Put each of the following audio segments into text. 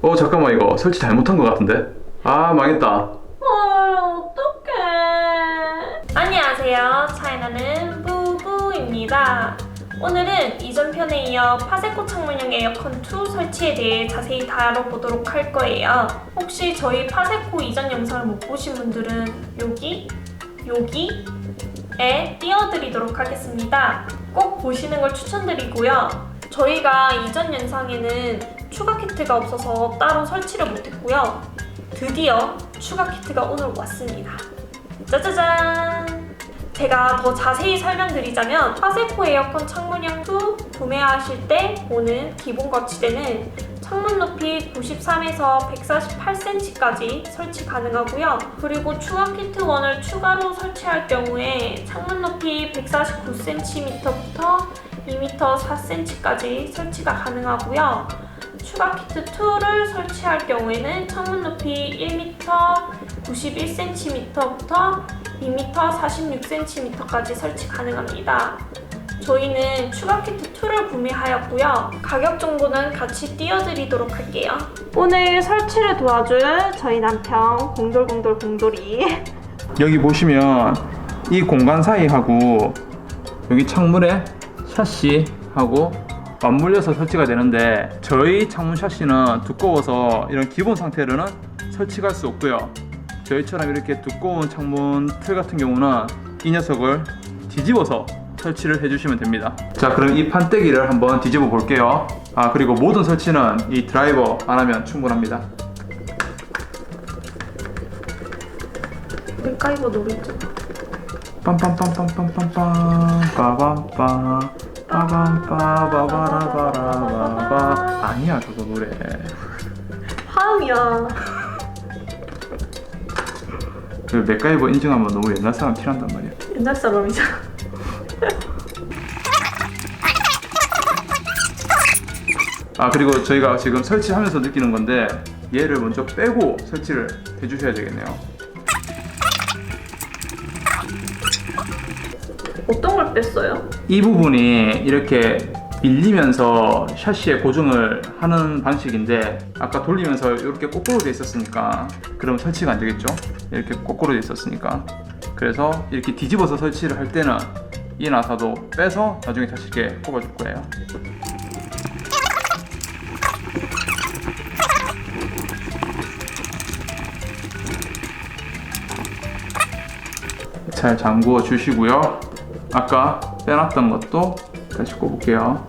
어 잠깐만 이거 설치 잘못한 것 같은데 아 망했다 헐, 어떡해. 안녕하세요. 차이나는 부부입니다. 오늘은 이전 편에 이어 파세코 창문형 에어컨 2 설치에 대해 자세히 다뤄보도록 할 거예요. 혹시 저희 파세코 이전 영상을 못 보신 분들은 여기, 여기에 띄워드리도록 하겠습니다. 꼭 보시는 걸 추천드리고요. 저희가 이전 영상에는 추가 키트가 없어서 따로 설치를 못했고요. 드디어 추가 키트가 오늘 왔습니다. 짜자잔! 제가 더 자세히 설명드리자면 파세코 에어컨 창문형 2 구매하실 때 오는 기본 거치대는 창문 높이 93에서 148cm까지 설치 가능하고요. 그리고 추가 키트 1을 추가로 설치할 경우에 창문 높이 149cm부터 2m 4cm까지 설치가 가능하고요. 추가 키트 2를 설치할 경우에는 창문 높이 1m 91cm부터 2m 46cm까지 설치 가능합니다. 저희는 추가 키트 2를 구매하였고요. 가격 정보는 같이 띄워드리도록 할게요. 오늘 설치를 도와줄 저희 남편 공돌공돌 공돌이 여기 보시면 이 공간 사이하고 여기 창문에 샤시 하고 맞물려서 설치가 되는데 저희 창문 샤시는 두꺼워서 이런 기본 상태로는 설치할 수 없고요 저희처럼 이렇게 두꺼운 창문 틀 같은 경우는 이 녀석을 뒤집어서 설치를 해주시면 됩니다 자 그럼 이 판때기를 한번 뒤집어 볼게요 아 그리고 모든 설치는 이 드라이버 안 하면 충분합니다 맥가이버 노래죠. 빰빰빰빰빰빰빰 빠밤빠 빠밤빠바바라바라바바 아니야 그거 노래 화음이야. 그 맥가이버 인증하면 너무 옛날 사람 티난단 말이야 옛날 사람이잖아. 아 그리고 저희가 지금 설치하면서 느끼는 건데 얘를 먼저 빼고 설치를 해주셔야 되겠네요. 어떤 걸 뺐어요? 이 부분이 이렇게 밀리면서 샤시에 고정을 하는 방식인데 아까 돌리면서 이렇게 거꾸로 돼 있었으니까 그럼 설치가 안 되겠죠? 이렇게 거꾸로 돼 있었으니까. 그래서 이렇게 뒤집어서 설치를 할 때는 이 나사도 빼서 나중에 다시 이렇게 꼽아줄 거예요 잘 잠구어 주시고요 아까 빼놨던 것도 다시 꼽을게요.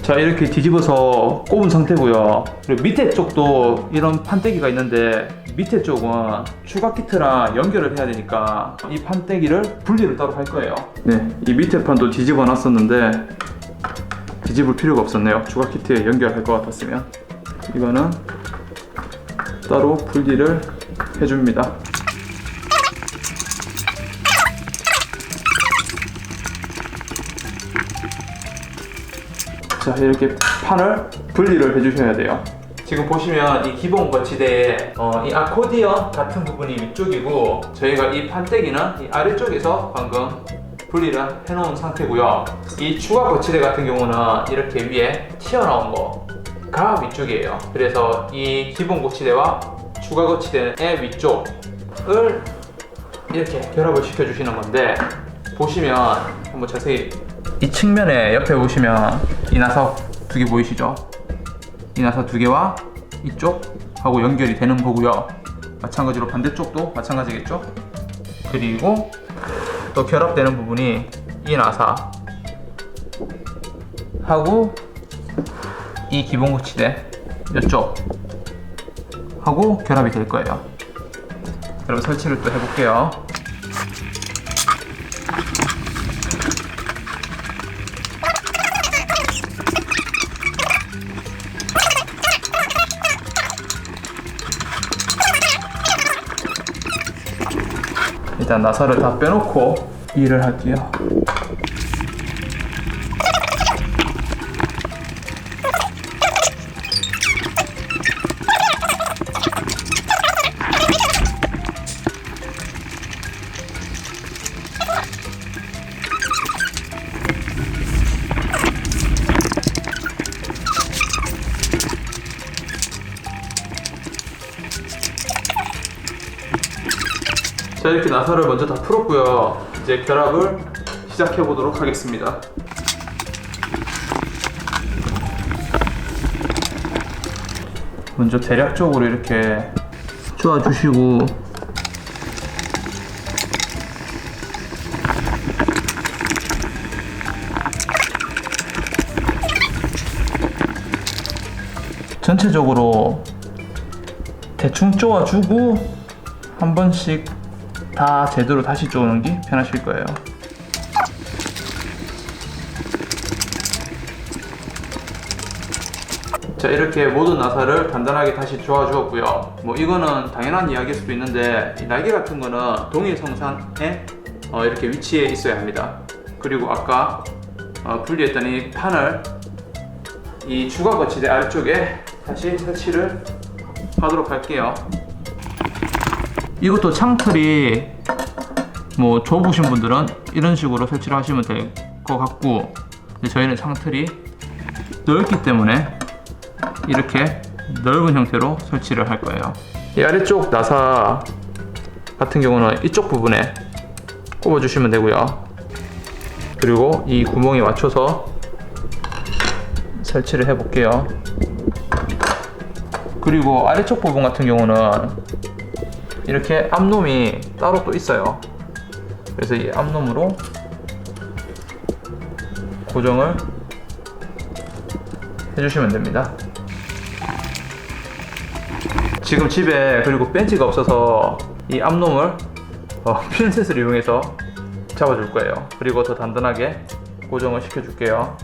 자 이렇게 뒤집어서 꼽은 상태고요. 그리고 밑에 쪽도 이런 판때기가 있는데 밑에 쪽은 추가 키트랑 연결을 해야 되니까 이 판때기를 분리를 따로 할 거예요. 네, 이 밑에 판도 뒤집어 놨었는데 뒤집을 필요가 없었네요. 추가 키트에 연결할 것 같았으면 이거는 따로 분리를 해줍니다. 자 이렇게 판을 분리를 해주셔야 돼요. 지금 보시면 이 기본 거치대에 어, 이 아코디언 같은 부분이 위쪽이고 저희가 이 판때기는 이 아래쪽에서 방금 분리를 해놓은 상태고요. 이 추가 거치대 같은 경우는 이렇게 위에 튀어나온 거 가 위쪽이에요. 그래서 이 기본 거치대와 추가 거치대의 위쪽을 이렇게 결합을 시켜주시는 건데 보시면 한번 자세히 이 측면에 옆에 보시면 이 나사 두 개 보이시죠? 이 나사 두 개와 이쪽 하고 연결이 되는 거고요. 마찬가지로 반대쪽도 마찬가지겠죠? 그리고 또 결합되는 부분이 이 나사 하고 이 기본 거치대 이쪽 하고 결합이 될 거예요. 그럼 설치를 또 해볼게요. 일단 나사를 다 빼놓고 일을 할게요. 자 이렇게 나사를 먼저 다 풀었고요. 이제 결합을 시작해 보도록 하겠습니다. 먼저 대략적으로 이렇게 쪼아주시고 전체적으로 대충 쪼아주고 한 번씩 다 제대로 다시 쪼는 게 편하실 거예요. 자 이렇게 모든 나사를 단단하게 다시 조아 주었고요. 뭐 이거는 당연한 이야기일 수도 있는데 이 날개 같은 거는 동일 성산에 어, 이렇게 위치해 있어야 합니다. 그리고 아까 어, 분리했던 이 판을 이 추가 거치대 아래쪽에 다시 설치를 하도록 할게요. 이것도 창틀이 뭐 좁으신 분들은 이런 식으로 설치를 하시면 될 것 같고 저희는 창틀이 넓기 때문에 이렇게 넓은 형태로 설치를 할 거예요. 이 아래쪽 나사 같은 경우는 이쪽 부분에 꼽아 주시면 되고요. 그리고 이 구멍에 맞춰서 설치를 해 볼게요. 그리고 아래쪽 부분 같은 경우는 이렇게 앞놈이 따로 또 있어요. 그래서 이 앞놈으로 고정을 해주시면 됩니다. 지금 집에 그리고 벤치가 없어서 이 앞놈을 어, 핀셋을 이용해서 잡아줄 거예요. 그리고 더 단단하게 고정을 시켜줄게요.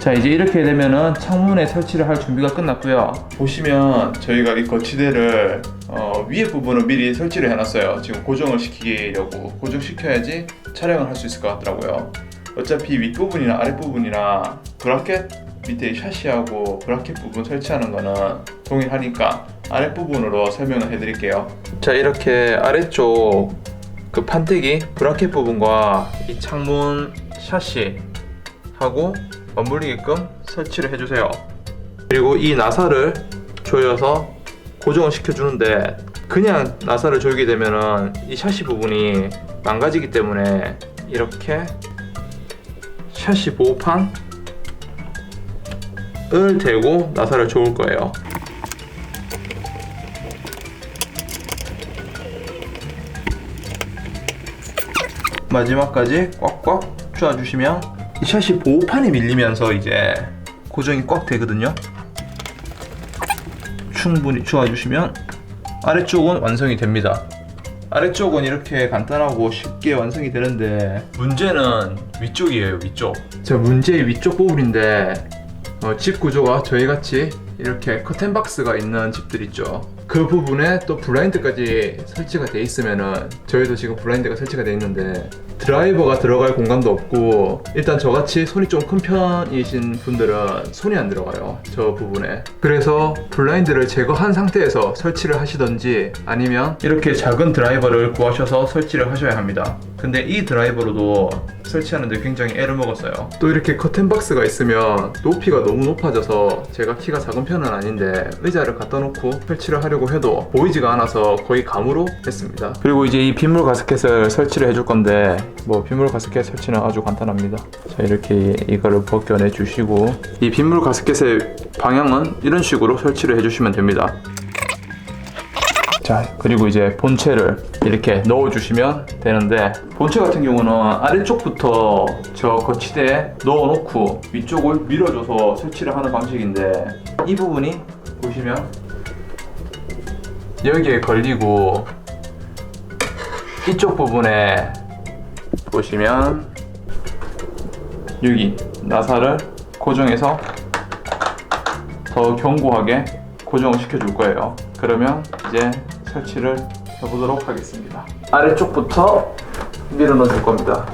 자 이제 이렇게 되면은 창문에 설치를 할 준비가 끝났고요 보시면 저희가 이 거치대를 어, 위에 부분은 미리 설치를 해놨어요. 지금 고정을 시키려고. 고정시켜야지 촬영을 할 수 있을 것 같더라고요. 어차피 윗부분이나 아랫부분이나 브라켓 밑에 샤시하고 브라켓 부분 설치하는 거는 동일하니까 아랫부분으로 설명을 해드릴게요. 자 이렇게 아래쪽 그 판때기 브라켓 부분과 이 창문 샤시 하고 맞물리게끔 설치를 해주세요. 그리고 이 나사를 조여서 고정을 시켜주는데 그냥 나사를 조이게 되면은 이 샤시 부분이 망가지기 때문에 이렇게 샤시 보호판을 대고 나사를 조을 거예요. 마지막까지 꽉꽉 조아주시면 이 샷이 보호판이 밀리면서 이제 고정이 꽉 되거든요. 충분히 조아주시면 아래쪽은 완성이 됩니다. 아래쪽은 이렇게 간단하고 쉽게 완성이 되는데 문제는 위쪽이에요 위쪽 자 문제의 위쪽 부분인데 어, 집 구조가 저희같이 이렇게 커튼 박스가 있는 집들 있죠 그 부분에 또 블라인드까지 설치가 돼 있으면은 저희도 지금 블라인드가 설치가 돼 있는데 드라이버가 들어갈 공간도 없고 일단 저같이 손이 좀 큰 편이신 분들은 손이 안 들어가요 저 부분에. 그래서 블라인드를 제거한 상태에서 설치를 하시던지 아니면 이렇게 작은 드라이버를 구하셔서 설치를 하셔야 합니다 근데 이 드라이버로도 설치하는데 굉장히 애를 먹었어요. 또 이렇게 커튼박스가 있으면 높이가 너무 높아져서 제가 키가 작은 편은 아닌데 의자를 갖다 놓고 설치를 하려고 해도 보이지가 않아서 거의 감으로 했습니다. 그리고 이제 이 빗물 가스켓을 설치를 해줄 건데 뭐 빗물 가스켓 설치는 아주 간단합니다. 자 이렇게 이거를 벗겨내 주시고 이 빗물 가스켓의 방향은 이런 식으로 설치를 해주시면 됩니다 자 그리고 이제 본체를 이렇게 넣어주시면 되는데 본체 같은 경우는 아래쪽부터 저 거치대에 넣어놓고 위쪽을 밀어줘서 설치를 하는 방식인데 이 부분이 보시면 여기에 걸리고 이쪽 부분에 보시면 여기 나사를 고정해서 더 견고하게 고정을 시켜 줄 거예요. 그러면 이제 설치를 해보도록 하겠습니다. 아래쪽부터 밀어 넣어줄 겁니다.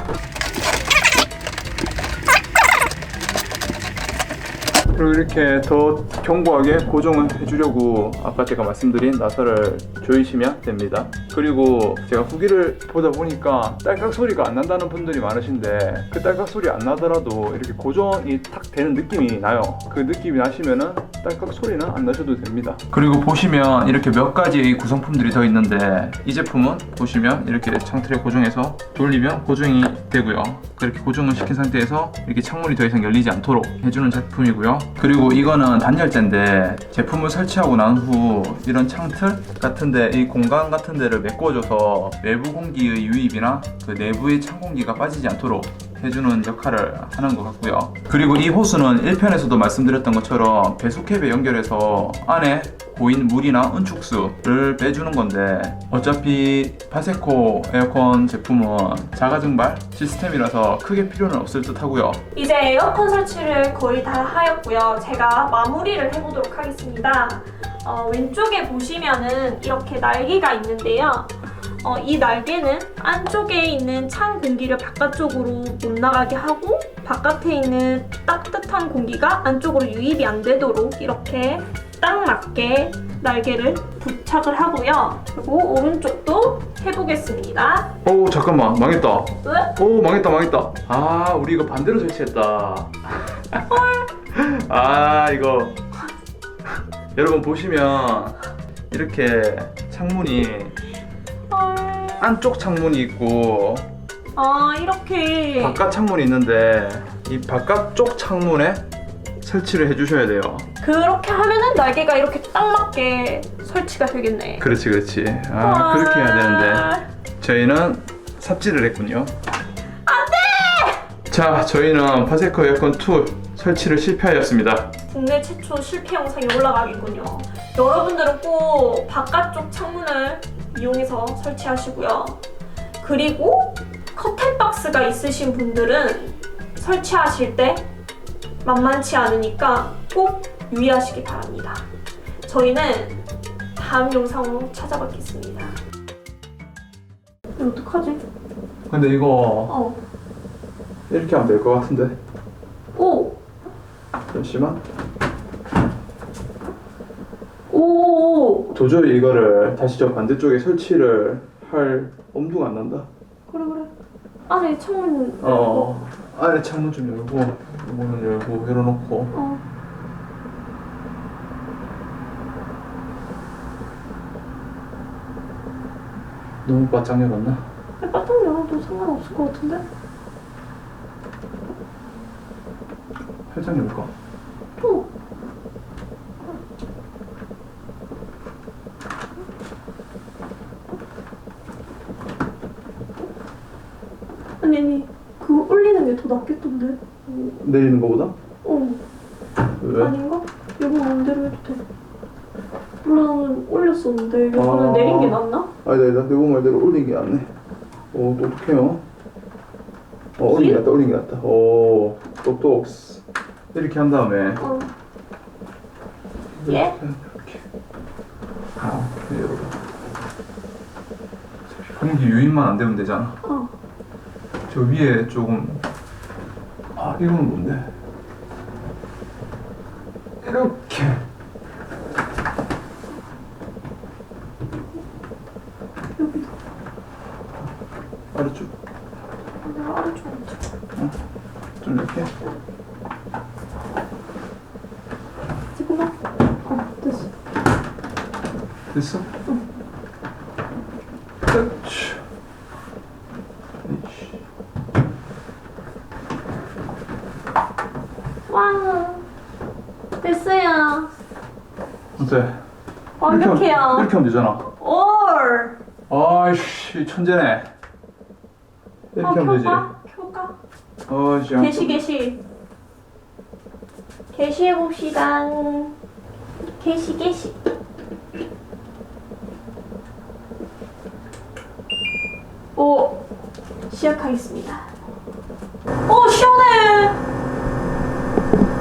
그리고 이렇게 더 견고하게 고정을 해주려고 아까 제가 말씀드린 나사를 조이시면 됩니다. 그리고 제가 후기를 보다 보니까 딸깍 소리가 안 난다는 분들이 많으신데 그 딸깍 소리 안 나더라도 이렇게 고정이 탁 되는 느낌이 나요. 그 느낌이 나시면은 딸깍 소리는 안 나셔도 됩니다. 그리고 보시면 이렇게 몇 가지 구성품들이 더 있는데 이 제품은 보시면 이렇게 창틀에 고정해서 돌리면 고정이 되고요. 그렇게 고정을 시킨 상태에서 이렇게 창문이 더 이상 열리지 않도록 해주는 제품이고요. 그리고 이거는 단열재인데 제품을 설치하고 난 후 이런 창틀 같은데 이 공간 같은 데를 메꿔줘서 외부 공기의 유입이나 그 내부의 찬 공기가 빠지지 않도록 해주는 역할을 하는 것 같고요. 그리고 이 호스는 1편에서도 말씀드렸던 것처럼 배수캡에 연결해서 안에 고인 물이나 은축수를 빼주는 건데 어차피 파세코 에어컨 제품은 자가증발 시스템이라서 크게 필요는 없을 듯 하고요. 이제 에어컨 설치를 거의 다 하였고요. 제가 마무리를 해보도록 하겠습니다. 어, 왼쪽에 보시면은 이렇게 날개가 있는데요. 어, 이 날개는 안쪽에 있는 찬 공기를 바깥쪽으로 못 나가게 하고 바깥에 있는 따뜻한 공기가 안쪽으로 유입이 안 되도록 이렇게 딱 맞게 날개를 부착을 하고요. 그리고 오른쪽도 해보겠습니다. 오 잠깐만 망했다. 왜? 오 망했다 망했다. 아 우리 이거 반대로 설치했다. 아 이거 여러분 보시면 이렇게 창문이 헐. 안쪽 창문이 있고 아 이렇게 바깥 창문이 있는데 이 바깥쪽 창문에 설치를 해주셔야 돼요. 그렇게 하면은 날개가 이렇게 딱 맞게 설치가 되겠네. 그렇지 그렇지. 아 그렇게 해야 되는데 저희는 삽질을 했군요. 안돼. 자 저희는 파세코 에어컨 2 설치를 실패하였습니다. 국내 최초 실패 영상이 올라가겠군요. 여러분들은 꼭 바깥쪽 창문을 이용해서 설치하시고요. 그리고 커튼 박스가 있으신 분들은 설치하실 때 만만치 않으니까 꼭 유의하시기 바랍니다. 저희는 다음 영상으로 찾아뵙겠습니다. 어떡하지? 근데 이거 어. 이렇게 하면 될 것 같은데. 오! 잠시만. 오! 도저히 이거를 다시 저 반대쪽에 설치를 할 엄두가 안 난다. 그래 그래. 안에 창문 어. 안에 창문 좀 열고 문을 열고 열어놓고. 어. 너무 바짝 열었나? 바닥 열어도 상관없을 것 같은데? 살짝 열까? 어. 아니 아니 그거 올리는 게 더 낫겠던데? 내리는 거보다? 어 왜? 아닌가? 이거 마음대로 해도 돼 몰라 나는 올렸었는데 이거는 아. 내린 게 낫나? 아니다 아니다 내고 말대로 올린 게 낫네. 오 똑똑해요. 어 올린 게 낫다 올린 게 낫다. 오 똑똑. 이렇게 한 다음에 어 예? 이렇게. 아. 공기 유입만 안 되면 되잖아. 어. 저 위에 조금 아 이거는 뭔데? 이렇게. 아래쪽. 얹어 좀 이렇게? 어. 됐어 됐어? 그렇지. 이씨. 와 됐어요 어때? 이렇게 완벽해요 하면, 이렇게 하면 되잖아. 올 아이씨 천재네. 이렇게 어, 하면 되지. 켜볼까? 켜볼까? 아이씨. 게시 게시 게시해 봅시다 게시 게시 오 시작하겠습니다 오 시원해